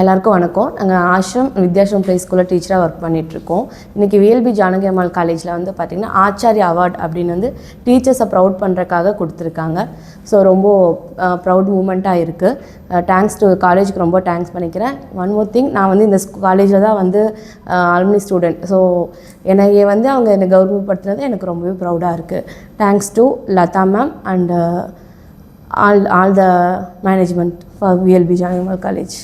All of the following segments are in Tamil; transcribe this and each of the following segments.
எல்லாருக்கும் வணக்கம். நாங்கள் ஆஷ்ரம் வித்யாஷ்ரம் ப்ளே ஸ்கூலில் டீச்சராக ஒர்க் பண்ணிகிட்ருக்கோம் இன்றைக்கி விஎல்பி ஜானகி அம்மாள் காலேஜில் வந்து பார்த்திங்கன்னா ஆச்சாரிய அவார்ட் அப்படின்னு வந்து டீச்சர்ஸை ப்ரௌட் பண்ணுறக்காக கொடுத்துருக்காங்க. ஸோ ரொம்ப ப்ரௌட் மூமெண்ட்டாக இருக்குது தேங்க்ஸ் டு காலேஜுக்கு ரொம்ப தேங்க்ஸ் பண்ணிக்கிறேன். ஒன் மோர் திங் நான் வந்து இந்த காலேஜில் தான் வந்து அலுமினி ஸ்டூடெண்ட் ஸோ என்னைய வந்து அவங்க என்னை கௌரவப்படுத்துனது எனக்கு ரொம்பவே ப்ரௌடாக இருக்குது thanks to Latha ma'am and all all the management for VLB Janaki Ammal college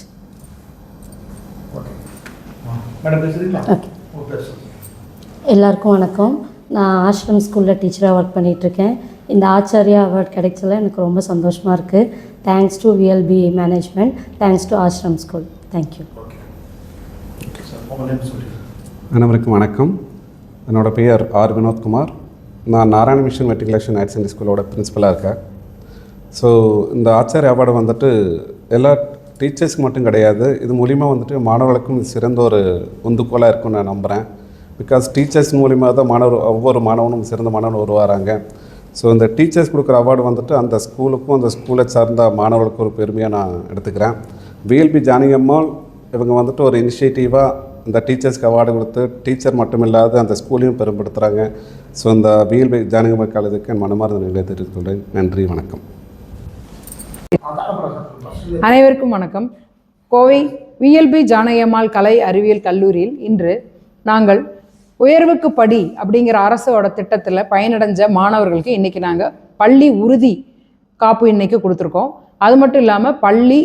எல்லாருக்கும் வணக்கம். நான் ஆஷ்ரம் ஸ்கூலில் டீச்சராக ஒர்க் பண்ணிகிட்ருக்கேன் இந்த ஆச்சாரியா அவார்ட் கிடைச்சல எனக்கு ரொம்ப சந்தோஷமாக இருக்குது thanks to VLB management thanks to Ashram school thank you அனைவருக்கும் வணக்கம். என்னோட பெயர் ஆர் வினோத்குமார். நான் Narayana mission matriculation higher secondary ஸ்கூலோட பிரின்ஸிபலாக இருக்கேன். ஸோ இந்த ஆச்சாரிய அவார்டு வந்துட்டு எல்லா டீச்சர்ஸ்க்கு மட்டும் கிடையாது. இது மூலிமா வந்துட்டு மாணவர்களுக்கும் சிறந்த ஒரு உந்துக்கோலாக இருக்கும்னு நான் நம்புகிறேன் பிகாஸ் டீச்சர்ஸ் மூலிமா தான் மாணவர் ஒவ்வொரு மாணவனும் சிறந்த மாணவன் உருவாகிறாங்க ஸோ இந்த டீச்சர்ஸ் கொடுக்குற அவார்டு வந்துட்டு அந்த ஸ்கூலுக்கும் அந்த ஸ்கூலை சார்ந்த மாணவர்களுக்கும் ஒரு பெருமையாக நான் எடுத்துக்கிறேன். விஎல்பி ஜானியம்மாள் இவங்க வந்துட்டு ஒரு இனிஷியேட்டிவாக இந்த டீச்சர்ஸ்க்கு அவார்டு கொடுத்து டீச்சர் மட்டும் இல்லாத அந்த ஸ்கூலையும் பெரும்படுத்துகிறாங்க ஸோ இந்த விஎல்பி ஜானகியம்மாள் காலேஜுக்கு என் மனமார்ந்த நிலை நன்றி வணக்கம். அனைவருக்கும் வணக்கம். கோவை விஎல்பி ஜானகியம்மாள் கலை அறிவியல் கல்லூரியில் இன்று நாங்கள் உயர்வுக்கு படி அப்படிங்கிற அரசோட திட்டத்தில் பயனடைஞ்ச மாணவர்களுக்கு இன்றைக்கி நாங்கள் பள்ளி உறுதி காப்பு இன்னைக்கு கொடுத்துருக்கோம். அது மட்டும் இல்லாமல் பள்ளி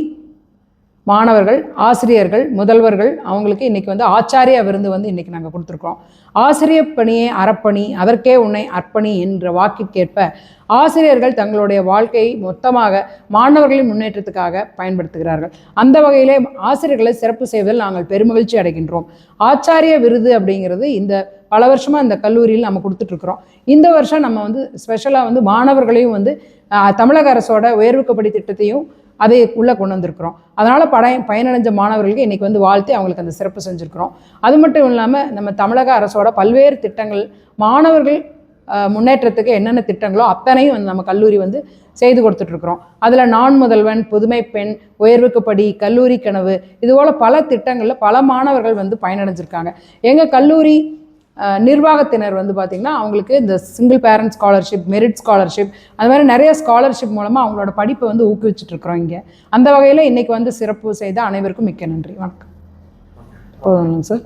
மாணவர்கள் ஆசிரியர்கள் முதல்வர்கள் அவங்களுக்கு இன்றைக்கி வந்து ஆச்சாரிய விருந்து வந்து இன்றைக்கி நாங்கள் கொடுத்துருக்கோம் ஆசிரிய பணியே அறப்பணி அதற்கே உன்னை அர்ப்பணி என்ற வாக்கிற்கேற்ப ஆசிரியர்கள் தங்களுடைய வாழ்க்கையை மொத்தமாக மாணவர்களின் முன்னேற்றத்துக்காக பயன்படுத்துகிறார்கள். அந்த வகையிலே ஆசிரியர்களை சிறப்பு செய்வதில் நாங்கள் பெருமகிழ்ச்சி அடைகின்றோம். ஆச்சாரிய விருது அப்படிங்கிறது இந்த பல வருஷமாக இந்த கல்லூரியில் நம்ம கொடுத்துட்ருக்குறோம் இந்த வருஷம் நம்ம வந்து ஸ்பெஷலாக வந்து மாணவர்களையும் வந்து தமிழக அரசோட உயர்வுக்கப்படி திட்டத்தையும் அதை உள்ளே கொண்டு வந்திருக்கிறோம். அதனால் படம் பயனடைஞ்ச மாணவர்களுக்கு இன்றைக்கி வந்து வாழ்த்து அவங்களுக்கு அந்த சிறப்பு செஞ்சுருக்கிறோம். அது மட்டும் இல்லாமல் நம்ம தமிழக அரசோட பல்வேறு திட்டங்கள் மாணவர்கள் முன்னேற்றத்துக்கு என்னென்ன திட்டங்களோ அத்தனையும் வந்து நம்ம கல்லூரி வந்து செய்து கொடுத்துட்ருக்குறோம். அதில் நான் முதல்வன் புதுமை பெண் உயர்வுக்கு படி கல்லூரி கனவு இதுபோல் பல திட்டங்களில் பல மாணவர்கள் வந்து பயனடைஞ்சிருக்காங்க. எங்கள் கல்லூரி நிர்வாகத்தினர் வந்து பார்த்திங்கன்னா அவங்களுக்கு இந்த single parent scholarship merit scholarship அது மாதிரி நிறைய ஸ்காலர்ஷிப் மூலமாக அவங்களோட படிப்பை வந்து ஊக்குவிச்சுட்ருக்குறோம் இங்கே. அந்த வகையில் இன்றைக்கி வந்து சிறப்பு செய்த அனைவருக்கும் மிக்க நன்றி. வணக்கம். போதுங்க சார்?